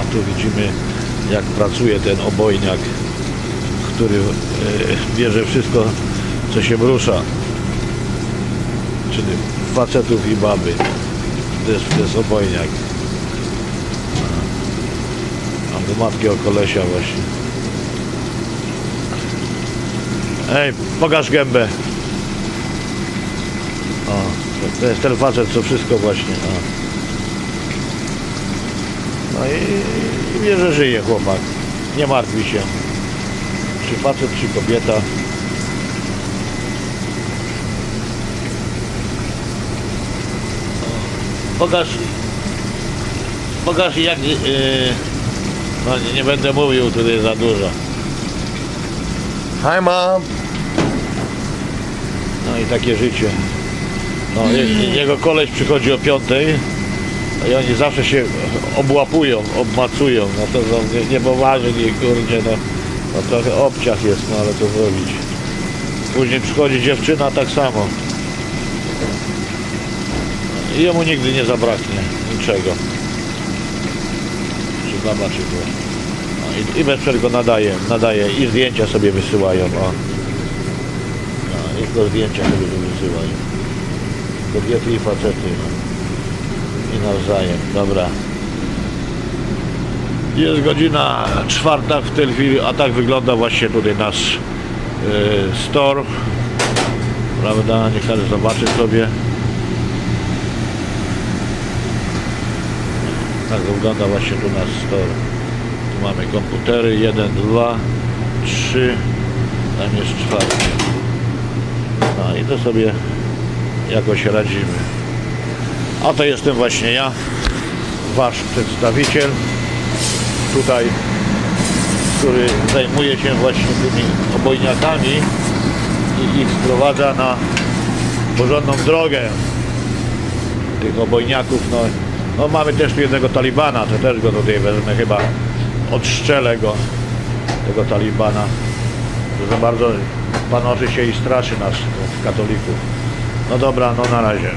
A tu widzimy jak pracuje ten obojniak, który e, bierze wszystko co się rusza. Czyli facetów i baby. To jest, to jest obojniak. A do matki o kolesia właśnie. Ej, pokaż gębę. O, to- jest ten facet, co wszystko właśnie. O. No i, wie, że żyje chłopak. Nie martwi się. Czy facet, czy kobieta. Pokaż. Pokaż jak. Yy, no nie, nie będę mówił tutaj za dużo. Hi mom. No i takie życie. No, je, jego koleś przychodzi o piątej i oni zawsze się obłapują, obmacują. No to są nie, niepoważni, kurdzie, no, no trochę obciach jest, no ale to zrobić. Później przychodzi dziewczyna tak samo. I jemu nigdy nie zabraknie niczego. Czy baba. No, i, I bez nadaje, nadaje i zdjęcia sobie wysyłają. O. No, i tylko zdjęcia sobie wysyłają. Kobiety i facety. No. Nawzajem. Dobra. Jest godzina czwarta w tej chwili, a tak wygląda właśnie tutaj nasz yy, store. Prawda? Niech każdy zobaczy sobie. Tak wygląda właśnie tu nasz store. Tu mamy komputery, jeden, dwa, trzy, tam jest czwarty. No i to sobie jakoś radzimy. A to jestem właśnie ja, wasz przedstawiciel tutaj, który zajmuje się właśnie tymi obojniakami i ich sprowadza na porządną drogę tych obojniaków. No, no mamy też tu jednego talibana, to też go tutaj wezmę chyba, odszczelę go, tego talibana. To za bardzo panoszy się i straszy nas, katolików. No dobra, no na razie.